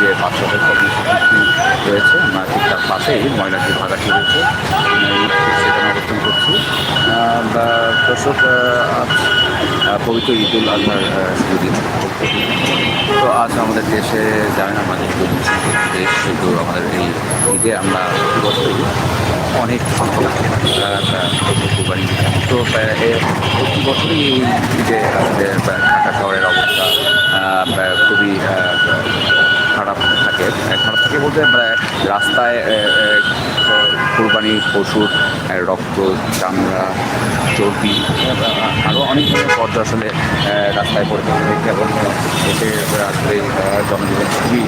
যে বাচ্চাদের কর্মসূচি রয়েছে, আমরা ঠিক তার পাশেই ময়লার যে ভাগাটি রয়েছে। সেখানে করছি। দর্শক আজ পবিত্র ঈদুল আজহার শুভ দিন তো আজ আমাদের দেশে যায় না, আমাদের দেশ শুধু আমাদের এই ঈদে আমরা প্রতি অনেক কুরবানি তো প্রতি বছরই এই ঈদে আমাদের ঢাকা শহরের অবস্থা খুবই খারাপ থাকে। খারাপ থাকে বলতে রাস্তায় কোরবানি, পশুর রক্ত, চামড়া, চর্বি আরও অনেক ধরনের পর্দা আসলে রাস্তায় পড়ে থাকে। এবং এতে আসলে জনজীবন খুবই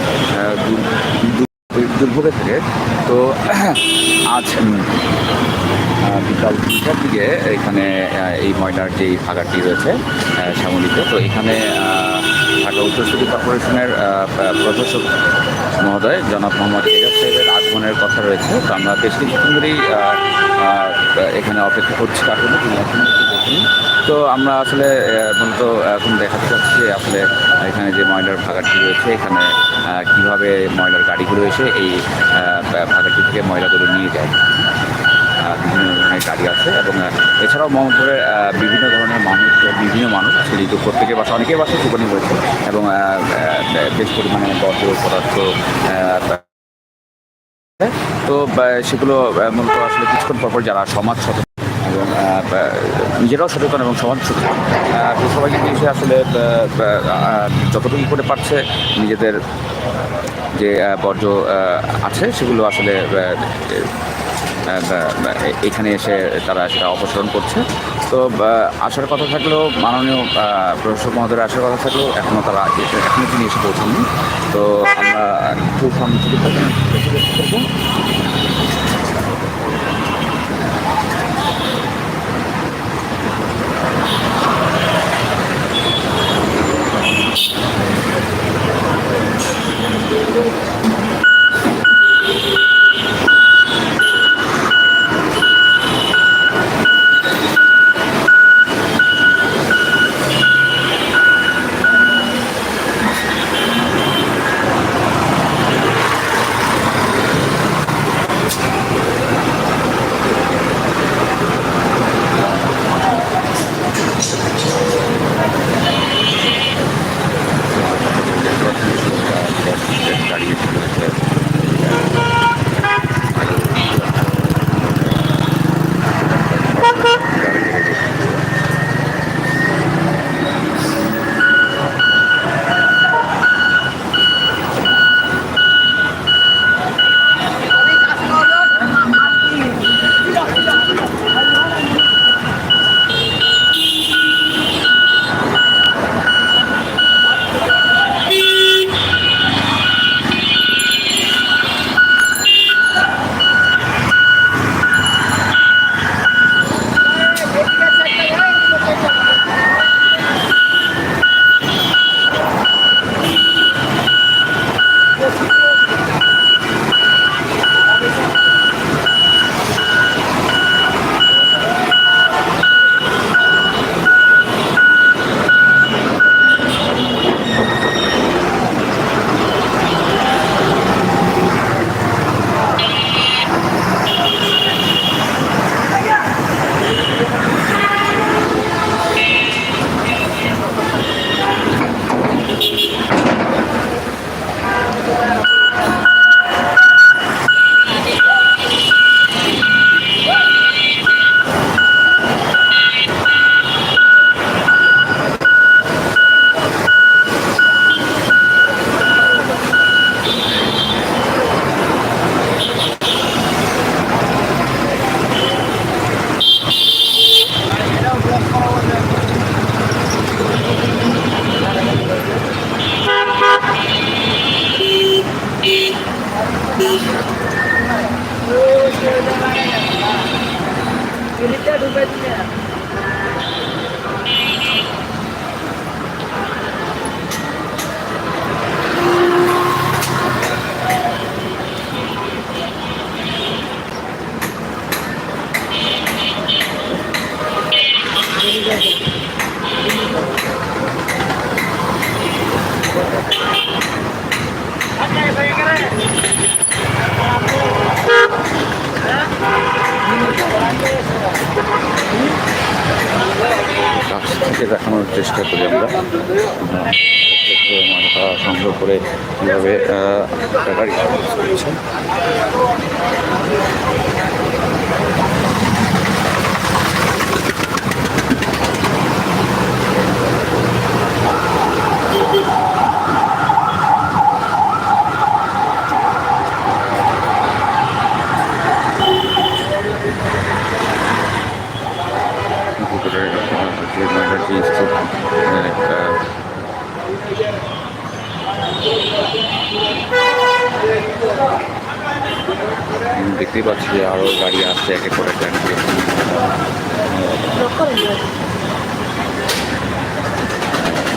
দুর্ভোগে থাকে। তো আজ বিকাল তিনটার দিকে এখানে এই ময়লার যেই ভাগাটি রয়েছে শ্যামলিতে, তো এখানে ঢাকা উত্তর সিটি কর্পোরেশনের প্রশাসক মহোদয় জনাব মোহাম্মদ এজাজ সাহেবের আগমনের কথা রয়েছে। তো আমরা বেশ কিছুক্ষণ ধরেই এখানে অপেক্ষা করছি জন্য তিনি এখনও তো আমরা আসলে মূলত এখন দেখাতে চাচ্ছি যে আসলে এখানে যে ময়লার ভাগাটি রয়েছে, এখানে কীভাবে ময়লার গাড়িগুলো এসে এই ভাগাটি থেকে ময়লাগুলো নিয়ে যায়। বিভিন্ন গাড়ি আছে এবং এছাড়াও মোহাম্মদপুরের বিভিন্ন ধরনের মানুষ, বিভিন্ন মানুষ যেহেতু প্রত্যেকের বাসা অনেকের বাসায় দোকানি রয়েছে এবং বেশ পরিমাণে বর্জ্য পদার্থ তো সেগুলো মূলত আসলে কিছুক্ষণ পরপর যারা সমাজ সচেতন এবং নিজেরাও সচেতন এবং সমাজ সচেতন তো সবাইকে এসে আসলে যতটুকু করে পারছে নিজেদের যে বর্জ্য আছে সেগুলো আসলে এখানে এসে তারা সেটা অপসারণ করছে। তো আসার কথা থাকলেও, মাননীয় প্রশাসক মহোদয়ের আসার কথা থাকলেও এখনও তারা এখনও তিনি এসে পৌঁছাননি। তো, আমরা একটু সামনে দাঁড়িয়ে ছিল আপনাদেরকে দেখানোর চেষ্টা করি আমরা। সংগ্রহ করে কীভাবে আহ, দেখতেই পাচ্ছি যে আরও গাড়ি আসছে একে করে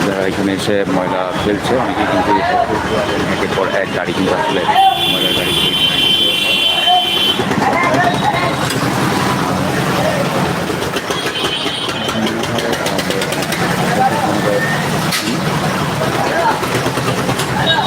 যারা এখানে এসে ময়লা ফেলছে, অনেকে কিন্তু একের পর এক গাড়ি কিন্তু আসলে ময়লার গাড়ি Yeah.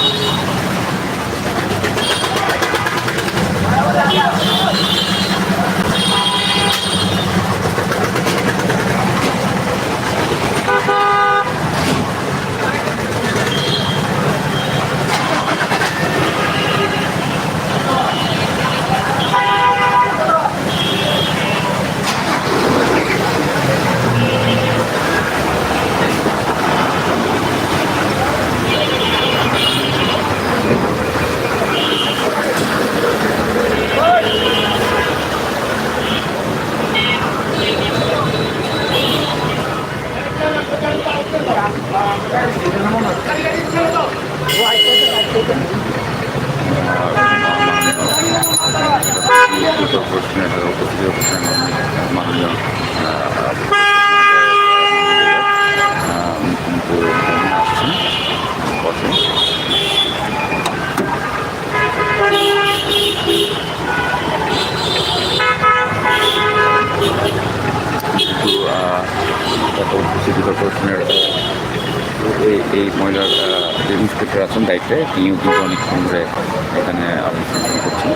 প্রশ্নের উপস্থিত মাননীয় উপস্থিতি কর্পোরেশনের এই এই মহিলার যে ইন্সপেক্টর আছেন দায়িত্বে তিনিও কিন্তু অনেকক্ষণ ধরে এখানে আলোচনা করছেন।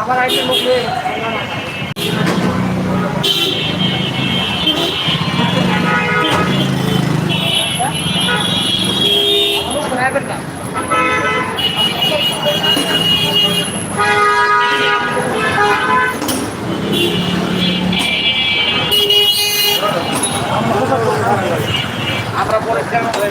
আবার আইটেম মুখে আমরা পরীক্ষা করে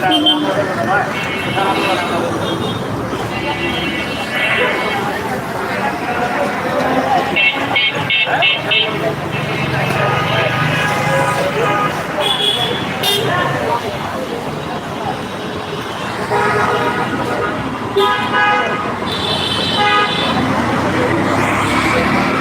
Thank you. Bye.